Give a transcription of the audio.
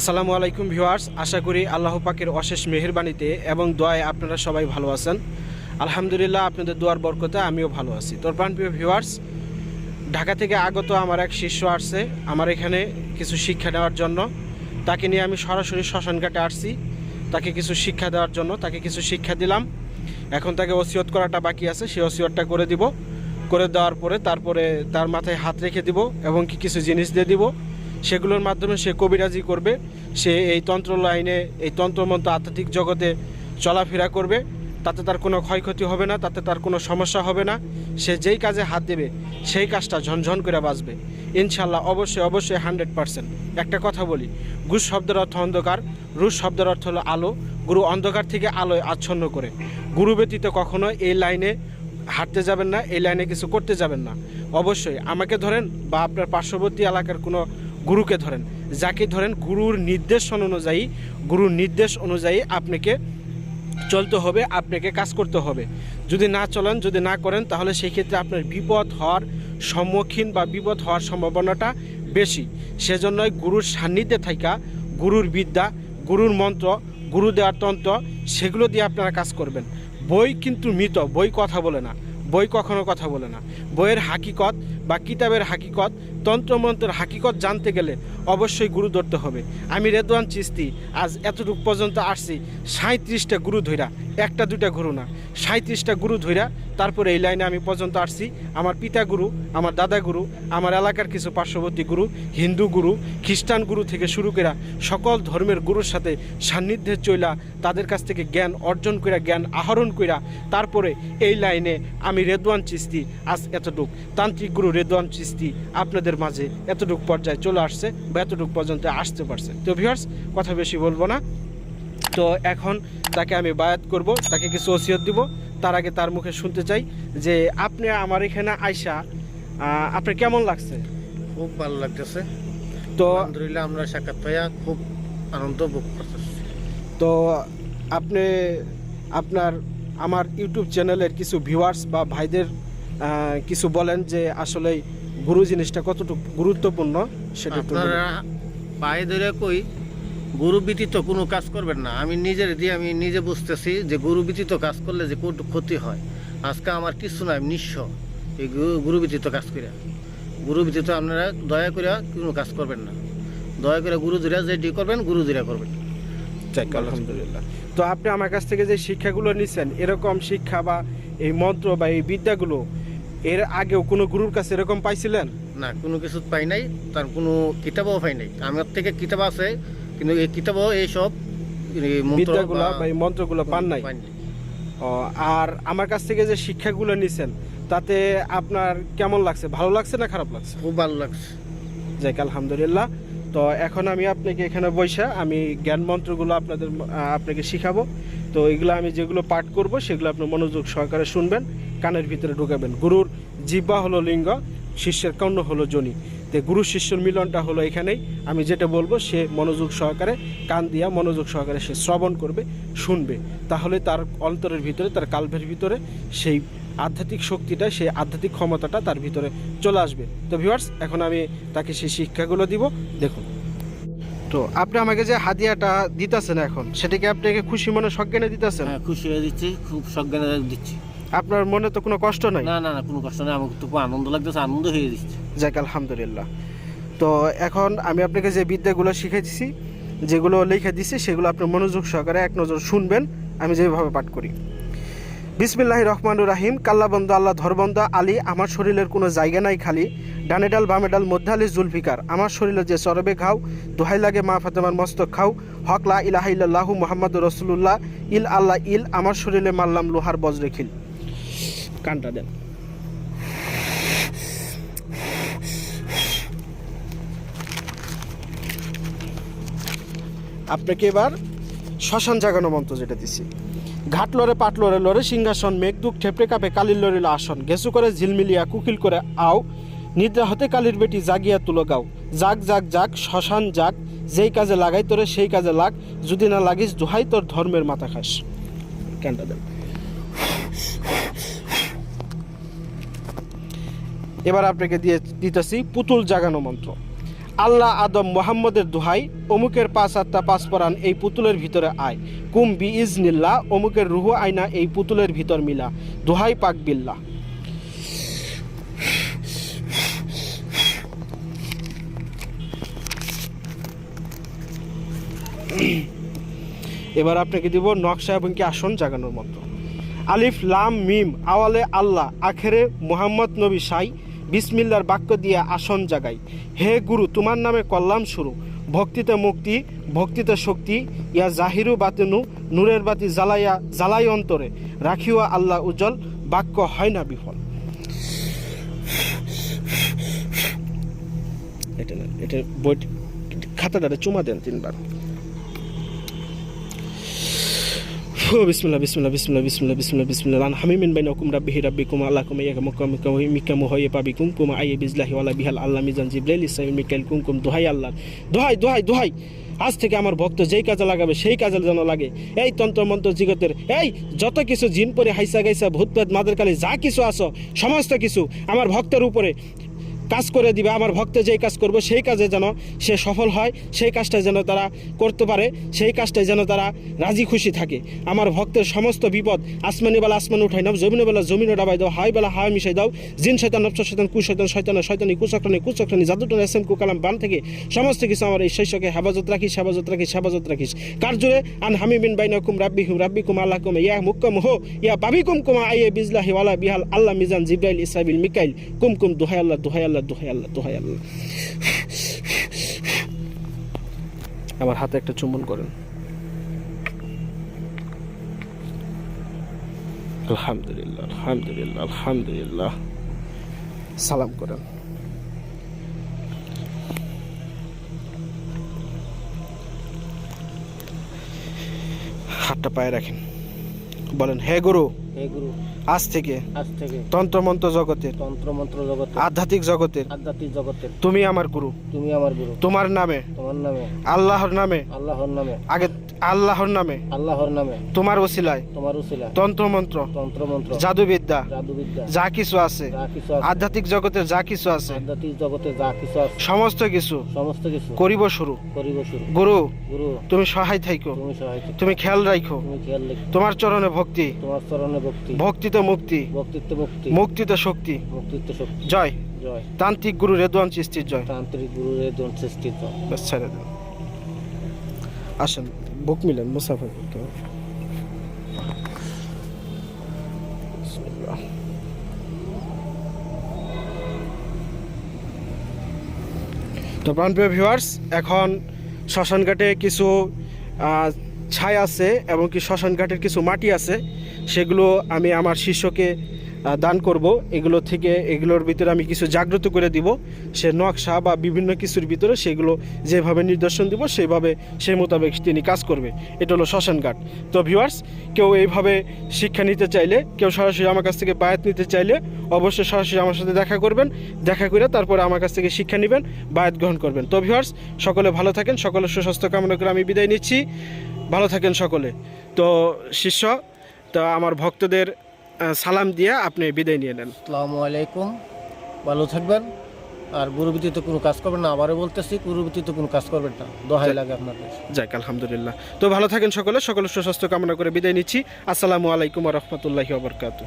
আসসালামু আলাইকুম ভিউয়ার্স, আশা করি আল্লাহ পাকের অশেষ মেহেরবানিতে এবং দোয়ায় আপনারা সবাই ভালো আছেন। আলহামদুলিল্লাহ আপনাদের দোয়ার বরকতে আমিও ভালো আছি। তোর প্রিয় ভিউয়ার্স, ঢাকা থেকে আগত আমার এক শিষ্য আসছে, আমার এখানে কিছু শিক্ষা নেওয়ার জন্য। তাকে নিয়ে আমি সরাসরি শ্মশানঘাটে আসছি। তাকে কিছু শিক্ষা দেওয়ার জন্য, তাকে কিছু শিক্ষা দিলাম। এখন তাকে ওসিয়ত করাটা বাকি আছে, সেই ওসিয়তটা করে দিব। করে দেওয়ার পরে তারপরে তার মাথায় হাত রেখে দিব এবং কি কিছু জিনিস দিয়ে দিব। সেগুলোর মাধ্যমে সে কবিরাজি করবে, সে এই তন্ত্র লাইনে, এই তন্ত্রমন্ত্র আধ্যাত্মিক জগতে চলাফেরা করবে, তাতে তার কোনো ক্ষয়ক্ষতি হবে না, তাতে তার কোনো সমস্যা হবে না। সে যেই কাজে হাত দেবে, সেই কাজটা ঝনঝন করে বাঁচবে। ইনশাল্লাহ অবশ্যই অবশ্যই হান্ড্রেড পার্সেন্ট। একটা কথা বলি গুস শব্দের অর্থ অন্ধকার রুশ শব্দের অর্থ হলো আলো। গুরু অন্ধকার থেকে আলোয় আচ্ছন্ন করে। গুরু ব্যতীত কখনো এই লাইনে হাঁটতে যাবেন না, এই লাইনে কিছু করতে যাবেন না। অবশ্যই, আমাকে ধরেন বা আপনার পার্শ্ববর্তী এলাকার কোনো গুরুকে ধরেন। যাকে ধরেন গুরুর নির্দেশ অনুযায়ী, গুরুর নির্দেশ অনুযায়ী আপনাকে চলতে হবে, আপনাকে কাজ করতে হবে। যদি না চলেন, যদি না করেন, তাহলে সেই ক্ষেত্রে আপনার বিপদ হওয়ার সম্মুখীন বা বিপদ হওয়ার সম্ভাবনাটা বেশি। সেজন্যই গুরুর সান্নিধ্যে থাকা গুরুর বিদ্যা, গুরুর মন্ত্র, গুরু দেওয়ার তন্ত্র, সেগুলো দিয়ে আপনারা কাজ করবেন। বই কিন্তু মৃত, বই কথা বলে না। বই কখনো কথা বলে না। বইয়ের হাকিকত বা কিতাবের হাকিকত, তন্ত্রমন্ত্রের হাকিকত জানতে গেলে অবশ্যই গুরু ধরতে হবে। আমি রেদওয়ান চিস্তি আজ এতটুকু পর্যন্ত আসছি সাঁত্রিশটা গুরু ধইরা, একটা দুটা গুরু না সাঁত্রিশটা গুরু ধইরা তারপরে এই লাইনে আমি পর্যন্ত আসছি। আমার পিতা গুরু, আমার দাদা গুরু, আমার এলাকার কিছু পার্শ্ববর্তী গুরু, হিন্দু গুরু, খ্রিস্টান গুরু থেকে শুরু করে সকল ধর্মের গুরুর সাথে সান্নিধ্যে চইলা তাদের কাছ থেকে জ্ঞান অর্জন কইরা, জ্ঞান আহরণ কইরা তারপরে এই লাইনে আমি রেদওয়ান চিস্তি আজ এতটুক। তান্ত্রিক গুরু রেদওয়ান চিস্তি আপনাদের মাঝে এতটুক পর্যায়ে চলে আসছে বা এতটুক পর্যন্ত আসতে পারছে। তো ভিউয়ার্স কথা বেশি বলব না। তো এখন তাকে আমি বায়াত করব তাকে কিছু ওসিয়ত দিব। তার আগে তার মুখে শুনতে চাই যে আপনি আমার এখানে আইসা আপনার কেমন লাগছে? খুব ভালো লাগতেছে। তো আলহামদুলিল্লাহ আমরা সাক্ষাৎ পাইয়া খুব আনন্দ ভোগ করতেছি। তো আপনি আপনার আমার ইউটিউব চ্যানেলের কিছু ভিউয়ার্স বা ভাইদের কিছু বলেন যে আসলে গুরু জিনিসটা কতটুকু গুরুত্বপূর্ণ সেটা আপনারা পায়ে ধরে কই গুরু ব্যতীত কোনো কাজ করবেন না। আমি নিজের দিয়ে আমি নিজে বুঝতেছি যে গুরু ব্যতীত কাজ করলে যে কত ক্ষতি হয়। আজকে আমার কিছু নাই আমি নিঃস্ব। এই গুরু ব্যতীত কাজ করিয়া গুরু ব্যতীত আপনারা দয়া করে কোনো কাজ করবেন না। দয়া করে গুরু ধীরা যে ডি করবেন গুরু ধীরা করবেন। আলহামদুলিল্লাহ। তো আপনি আমার কাছ থেকে যে শিক্ষাগুলো নিছেন এরকম শিক্ষা বা এই মন্ত্র বা এই বিদ্যাগুলো এর আগেও কোনো গুরুর কাছে এরকম পাইছিলেন? না কোনো কিছু পাই নাই তার কোনো কিতাবও পাই নাই। আমার থেকে কিতাব আছে কিন্তু এই কিতাবও এইসব এই মন্ত্র বা- বা এই মন্ত্রগুলো পান নাই? ও, আর আমার কাছ থেকে যে শিক্ষাগুলো নিছেন তাতে আপনার কেমন লাগছে? ভালো লাগছে না খারাপ লাগছে? খুব ভালো লাগছে। যাক আলহামদুলিল্লাহ। তো এখন আমি আপনাকে এখানে বৈশা আমি জ্ঞান মন্ত্রগুলো আপনাদের আপনাকে শিখাবো। তো এগুলো আমি যেগুলো পাঠ করব সেগুলো আপনি মনোযোগ সহকারে শুনবেন। কানের ভিতরে ঢুকাবেন। গুরুর জিব্বা হলো লিঙ্গ, শিষ্যের কর্ণ হলো জনি। তো গুরু শিষ্যর মিলনটা হলো এখানেই। আমি যেটা বলব, সে মনোযোগ সহকারে, কান দিয়া মনোযোগ সহকারে সে শ্রবণ করবে, শুনবে। তাহলে তার অন্তরের ভিতরে, তার কাল্ভের ভিতরে সেই আধ্যাত্মিক শক্তিটা, সেই আধ্যাত্মিক ক্ষমতাটা তার ভিতরে চলে আসবে। তো ভিউয়ার্স এখন আমি তাকে সেই শিক্ষাগুলো দিব। দেখুন। তো আপনি আমাকে যে হাদিয়াটা দিতেছেন এখন সেটাকে আপনাকে খুশি মনে সজ্ঞানে দিতেছেন? হ্যাঁ খুশি হয়ে দিচ্ছি, খুব সজ্ঞানে দিচ্ছি। আপনার মনে তো কোনো কষ্ট নাই? না না না কোনো কষ্ট নেই। আমাকে তো খুব আনন্দ লাগতেছে আনন্দ হয়ে দিচ্ছে যাক আলহামদুলিল্লাহ। তো এখন আমি আপনাকে যে বিদ্যাগুলো শিখেছি যেগুলো লিখে দিছি সেগুলো আপনি মনোযোগ সহকারে এক নজর শুনবেন। আমি যেভাবে পাঠ করি। বিসমিল্লাহ রহমানুর রাহিম কাল্লাবন্দ আল্লাহ ধরবন্দ আলী আমার শরীরের কোনো জায়গা নাই খালি। ডানে ডাল বামে ডাল মধ্যে আলী জুলফিকার। আমার শরীরে যে চরবে খাও দোহাই লাগে মা ফাতেমার মস্তক খাও। হক লা ইলাহা ইল্লাল্লাহু মুহাম্মদ রসুল্লাহ ইল আল্লাহ ইল আমার শরীরে মারলাম লোহার বজ্রেখিল কানটা দেন। আপনাকে এবার শ্মশান জাগানো মন্ত্র যেটা দিছি। ঘাট লড়ে পাট লড়ে লড়ে সিংহাসন মেঘদুক ঠেপড়ে কাপে কালির লড়িল আসন। গেসু করে ঝিলমিলিয়া কুকিল করে আও। নিদ্রা হতে কালির বেটি জাগিয়া তুলো গাও। জাগ জাগ জাগ শ্মশান জাগ যেই কাজে লাগাই তোরে সেই কাজে লাগ। যদি না লাগিস দোহাই তোর ধর্মের মাথা খাস। ক্যানটা দেন। এবার আপনাকে দিয়ে দিতেছি পুতুল জাগানো মন্ত্র। আল্লাহ আদম মোহাম্মদের দোহাই, অমুকের পাঁচ আত্মা পাঁচ পরান এই পুতুলের ভিতরে আয়। কুম বি ইজনিল্লা অমুকের রুহ আয়না এই পুতুলের ভিতর মিলা। দোহাই পাক বিল্লা এবার আপনাকে দিব নকশা এবং কি আসন জাগানোর মন্ত্র। আলিফ, লাম, মিম, আওয়ালে আল্লাহ, আখেরে মোহাম্মদ নবী সাই বিসমিল্লার বাক্য দিয়ে আসন জাগাই। হে গুরু, তোমার নামে কল্যাণ শুরু। ভক্তিতে মুক্তি, ভক্তিতে শক্তি, ইয়া জাহিরু বাতেনু, নূরের বাতি জ্বালাইয়া জ্বালাই অন্তরে। রাখিও আল্লাহ উজ্জ্বল, বাক্য হয় না বিফল। এটা না, এটা বই খাতাটাতে চুমা দেন তিনবার। ও বিসমিল্লাহ বিসমিল্লাহ বিসমিল্লাহ বিসমিল্লাহ বিসমিল্লাহ বিসমিল্লাহ আন হামিমিন বাইনাকুম রাব্বিহি রাব্বিকুম আল্লাহ কুম ইয়াকা মুকাম কাম মিকাম হয়ে পাবিকুম কুম আইয়ে বিজলাহি ওয়ালা বিহাল আল্লাহ মিজান জিব্রাইল ইসরাইল মিকাইল কুম কুম দোহাই আল্লাহ দোহাই দোহাই দোহাই আজ থেকে আমার ভক্ত যেই কাজে লাগাবে, সেই কাজে যেন লাগে। এই তন্ত্র মন্ত্র জগতের, এই যত কিছু জিন পরে হাইসা গাইসা ভূত প্রেত মাদের কালে যা কিছু আসো সমস্ত কিছু আমার ভক্তের উপরে কাজ করে দিবে, আমার ভক্ত যেই কাজ করবে, সেই কাজে যেন সে সফল হয়, সেই কাজটা যেন তারা করতে পারে, সেই কাজটাই যেন তারা রাজি খুশি থাকে। আমার ভক্তের সমস্ত বিপদ আসমানি বেলা আসমান উঠাই নাও, জমিনে বেলা জমিনে ডাবাই দাও হাই বেলা হাওয়া মিশাই দাও, জিন শৈতান নবস শৈতান কুশৈতান শৈতানের শৈতানি কুচক্রানি কুচক্রানি, জাদুটন এস এম কুকালাম বান থেকে সমস্ত কিছু আমার এই শৈশকে হেফাজত রাখিস হেফাজত রাখিস হেফাজত রাখিস। কার জোরে? আন হামি বিন বাইন কুম রাব্বি হুম রাব্বি কুম আল্লাহ কুম ইয়া মুক্কম হো, ইয়া বাবি কুম কুমা আইয়ে বিজলাহি ওয়ালা বিহাল আল্লাহ মিজান জিব্রাইল ইসরাবিল মিকাইল, কুম কুম দোহাই আল্লাহ দোহাই আল্লাহ দোহাই, আল্লাহ দোহাই, আল্লাহ। আমার হাতে একটা চুম্বন করেন। আলহামদুলিল্লাহ আলহামদুলিল্লাহ আলহামদুলিল্লাহ। সালাম করেন। হাতটা পায়ে রাখেন। বলেন, হে গুরু আজ থেকে আজ থেকে তন্ত্রমন্ত্র জগতের তন্ত্র মন্ত্র আধ্যাত্মিক জগতের আধ্যাত্মিক জগতের। তুমি আমার গুরু। তুমি আমার গুরু। তোমার নামে তোমার নামে। আল্লাহর নামে। আল্লাহর নামে। আগে আল্লাহর নামে। আল্লাহর নামে। তোমার ওসিলায়। তোমার উসিলা তন্ত্রমন্ত্র। তন্ত্র মন্ত্র জাদুবিদ্যা। জাদুবিদ্যা। যা কিছু আছে। যা কিছু আছে। আধ্যাত্মিক জগতের যা কিছু আছে। আধ্যাত্মিক জগতে যা কিছু আছে। সমস্ত কিছু সমস্ত কিছু। করিব শুরু। করিব শুরু। গুরু গুরু। তুমি সহায় থাইকো। তুমি সহায় তুমি খেয়াল রাখো তুমি খেয়াল রেখো তোমার চরণে ভক্তি। তোমার চরণে ভক্তি। ভক্তিতে মুক্তি। মুক্তি। মুক্তিতে শক্তি। শক্তি। জয়। জয়। তান্ত্রিক গুরু রেদওয়ান চিস্তির জয়। তান্ত্রিক গুরুর দন সৃষ্টিত ব্যাস ছেড়ে দেন। আসেন বুক মিলেন করতে তো প্রাণপ্রিয় ভিউয়ার্স এখন শ্মশানঘাটে কিছু ছাই আছে এবং কি শ্মশানঘাটের কিছু মাটি আছে, সেগুলো আমি আমার শিষ্যকে দান করব। এগুলো থেকে, এগুলোর ভিতরে আমি কিছু জাগ্রত করে দিব। সে নকশা বা বিভিন্ন কিছুর ভিতরে সেগুলো যেভাবে নির্দেশন দিব সেইভাবে সেই মোতাবেক তিনি কাজ করবে। এটা হলো শ্মশানঘাট তো ভিউয়ার্স কেউ এইভাবে শিক্ষা নিতে চাইলে, কেউ সরাসরি আমার কাছ থেকে বায়াত নিতে চাইলে, অবশ্যই সরাসরি আমার সাথে দেখা করবেন। দেখা করে তারপরে আমার কাছ থেকে শিক্ষা নেবেন, বায়াত গ্রহণ করবেন। তো ভিউয়ার্স সকলে ভালো থাকেন, সকলে সুস্বাস্থ্য কামনা করে আমি বিদায় নিচ্ছি। ভালো থাকেন সকলে। তো শিষ্য তো আমার ভক্তদের সালাম দিয়ে আপনি বিদায় নিয়ে নেন। আসসালামু আলাইকুম। ভালো থাকবেন। আর গুরু তো কোনো কাজ করবেন না। আবারও বলতেছি গুরু তো কোনো কাজ করবেন না। দোহাই লাগে আপনাদের। যাক আলহামদুলিল্লাহ। তো ভালো থাকেন সকলে। সকলে সুস্বাস্থ্য কামনা করে বিদায় নিচ্ছি। আসসালামু আলাইকুম রহমতুল্লাহি ওবরকাতু